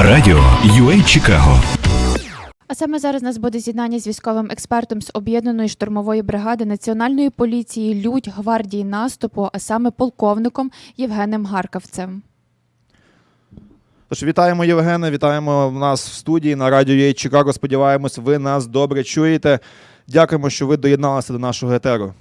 Радіо UA Чикаго. А саме зараз у нас буде з'єднання з військовим експертом з об'єднаної штурмової бригади Національної поліції Людь гвардії наступу, а саме полковником Євгеном Гаркавцем. Тож вітаємо Євгена, вітаємо нас в студії на радіо «Є Чикаго. Сподіваємось, ви нас добре чуєте. Дякуємо, що ви доєдналися до нашого етеру.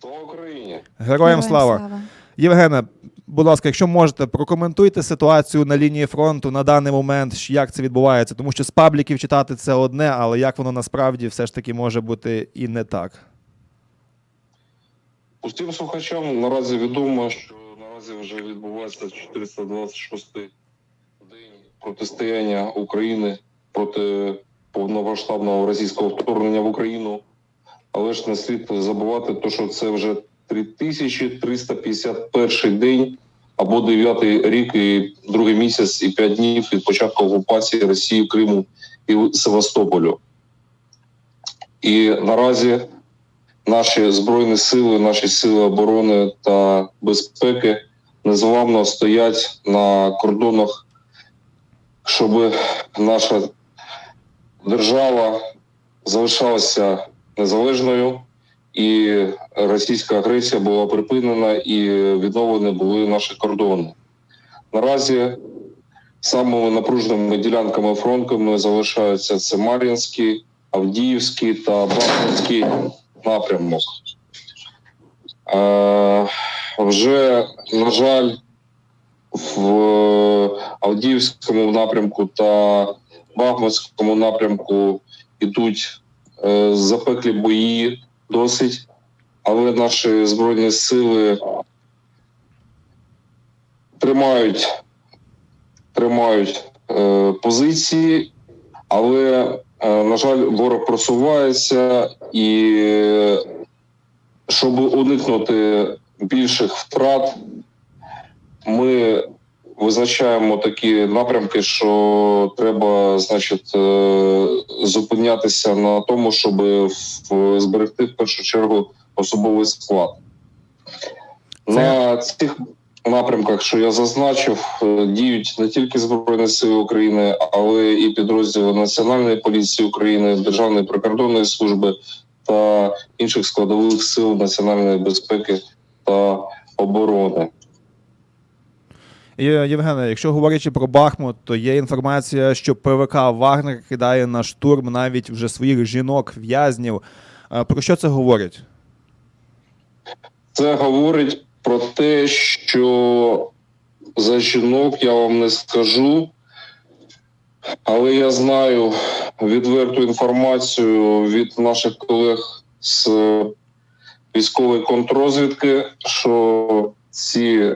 Слава Україні! Героям слава! Євгене, будь ласка, якщо можете, прокоментуйте ситуацію на лінії фронту на даний момент, як це відбувається, тому що з пабліків читати це одне, але як воно насправді все ж таки може бути і не так. Усім слухачам наразі відомо, що наразі вже відбувається 426-й день протистояння України проти повномасштабного російського вторгнення в Україну. Але ж не слід забувати, то, що це вже 3351 день або 9 рік і другий місяць і 5 днів від початку окупації Росії, Криму і Севастополю. І наразі наші збройні сили, наші сили оборони та безпеки незламно стоять на кордонах, щоб наша держава залишалася незалежною, і російська агресія була припинена, і відновлені були наші кордони. Наразі самими напруженими ділянками фронту залишаються це Мар'їнський, Авдіївський та Бахмутський напрямок. Е, вже, на жаль, в Авдіївському напрямку та Бахмутському напрямку йдуть е, запеклі бої досить, але наші збройні сили тримають, тримають е, позиції, але Е, На жаль, ворог просувається, і щоб уникнути більших втрат, ми визначаємо такі напрямки, що треба, значить, е, зупинятися на тому, щоб зберегти в першу чергу особовий склад. На цих напрямках, що я зазначив, е, діють не тільки Збройні Сили України, але і підрозділи Національної поліції України, Державної прикордонної служби та інших складових сил національної безпеки та оборони. Євгене, якщо говорячи про Бахмут, то є інформація, що ПВК Вагнер кидає на штурм навіть вже своїх жінок, в'язнів. Е, Про що це говорить? Це говорить про те, що за жінок я вам не скажу, але я знаю відверту інформацію від наших колег з військової контррозвідки, що ці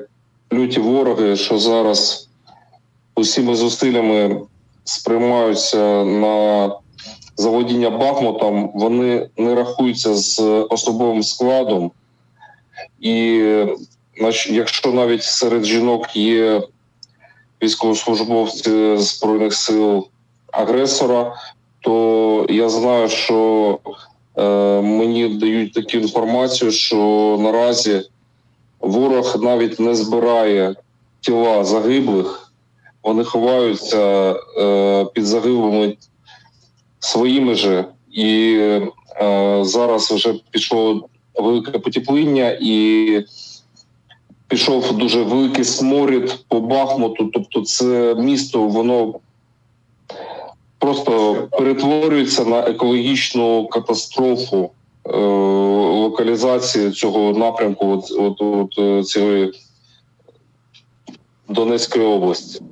люті вороги, що зараз усіми зусиллями сприймаються на заводіння Бахмутом, вони не рахуються з особовим складом. І якщо навіть серед жінок є військовослужбовці збройних сил агресора, то я знаю, що е, мені дають таку інформацію, що наразі ворог навіть не збирає тіла загиблих, вони ховаються е, під загиблими своїми же, і е, зараз вже пішло велике потепління і пішов дуже великий сморід по Бахмуту. Тобто, це місто воно просто перетворюється на екологічну катастрофу локалізації цього напрямку, от, от, от е, цієї Донецької області.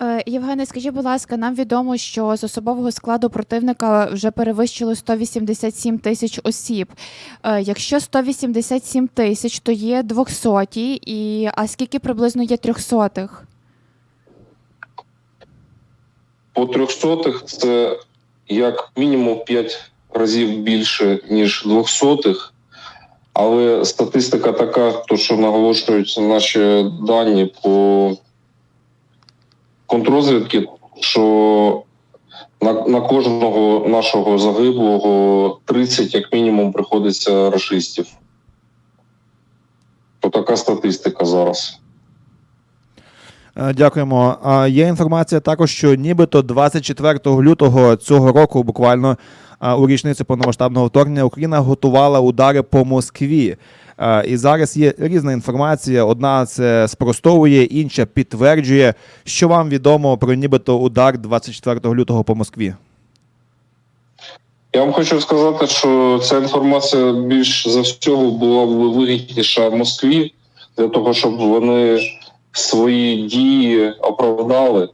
Е, Євгене, скажіть, будь ласка, нам відомо, що з особового складу противника вже перевищило 187 тисяч осіб. Е, Якщо 187 тисяч, то є 200, і а скільки приблизно є трьохсотих? По трьохсотих це як мінімум 5 разів більше, ніж двохсотих. Але статистика така, то що наголошують наші дані по контррозвідки, що на, на кожного нашого загиблого 30 як мінімум приходиться рашистів. То така статистика зараз. Е, Дякуємо. Є інформація також, що нібито 24 лютого цього року, буквально у річницю повномасштабного вторгнення, Україна готувала удари по Москві. Е, І зараз є різна інформація. Одна це спростовує, інша підтверджує, що вам відомо про нібито удар 24 лютого по Москві. Я вам хочу сказати, що ця інформація більш за всього була вигідніша Москві для того, щоб вони свої дії оправдали.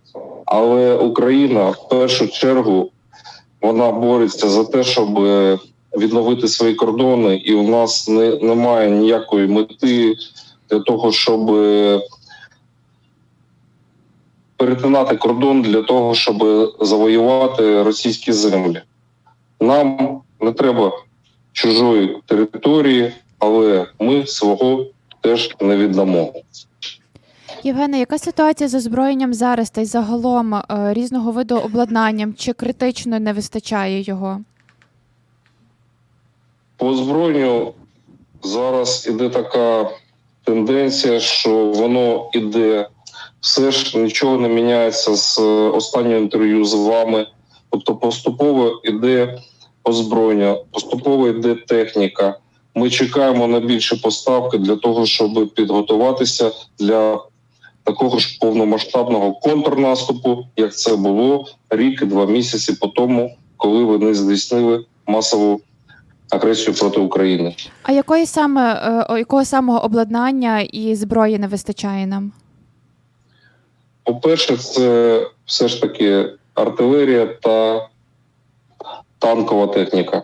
Але Україна в першу чергу вона бореться за те, щоб е, відновити свої кордони, і у нас не, немає ніякої мети для того, щоб е, перетинати кордон для того, щоб завоювати російські землі. Нам не треба чужої території, але ми свого теж не віддамо. Євгене, яка ситуація з озброєнням зараз та й загалом е, різного виду обладнанням? Чи критично не вистачає його? По озброєнню зараз іде така тенденція, що воно іде, все ж нічого не міняється з е, останнього інтерв'ю з вами. Тобто поступово іде озброєння, поступово йде техніка. Ми чекаємо на більше поставки для того, щоб підготуватися для такого ж повномасштабного контрнаступу, як це було рік два місяці по тому, коли вони здійснили масову агресію проти України. А якої саме е, якого самого обладнання і зброї не вистачає нам? По-перше, це все ж таки артилерія та танкова техніка.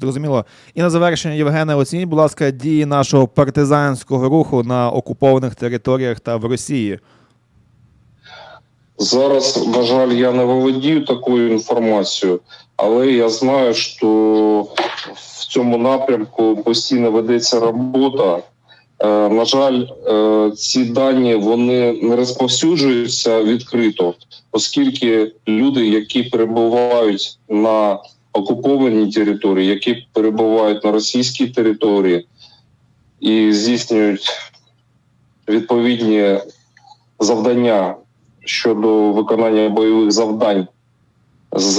Зрозуміло. І на завершення, Євгене, оцініть, будь ласка, дії нашого партизанського руху на окупованих територіях та в Росії. Зараз, на жаль, я не володію такою інформацією, але я знаю, що в цьому напрямку постійно ведеться робота. Е, На жаль, е, ці дані вони не розповсюджуються відкрито, оскільки люди, які перебувають на окупованій території, які перебувають на російській території і здійснюють відповідні завдання щодо виконання бойових завдань з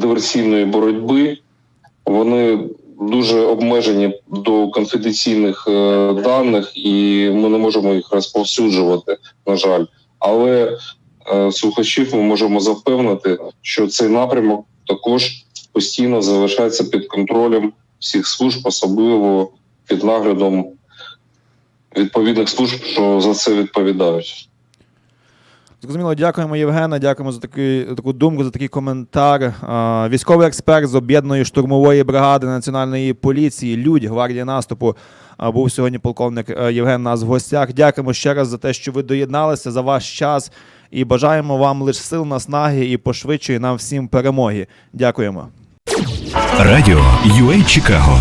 диверсійної боротьби, вони дуже обмежені до конфіденційних е, даних, і ми не можемо їх розповсюджувати, на жаль. Але е, слухачів ми можемо запевнити, що цей напрямок також постійно залишається під контролем всіх служб, особливо під наглядом відповідних служб, що за це відповідають. Зрозуміло, дякуємо, Євгена. Дякуємо за такий, таку думку, за такий коментар. Військовий експерт з об'єднаної штурмової бригади національної поліції, людь, гвардія наступу. а, Був сьогодні полковник е, Євген нас в гостях. Дякуємо ще раз за те, що ви доєдналися за ваш час і бажаємо вам лише сил, наснаги і пошвидшої нам всім перемоги. Дякуємо. Радіо UA Чикаго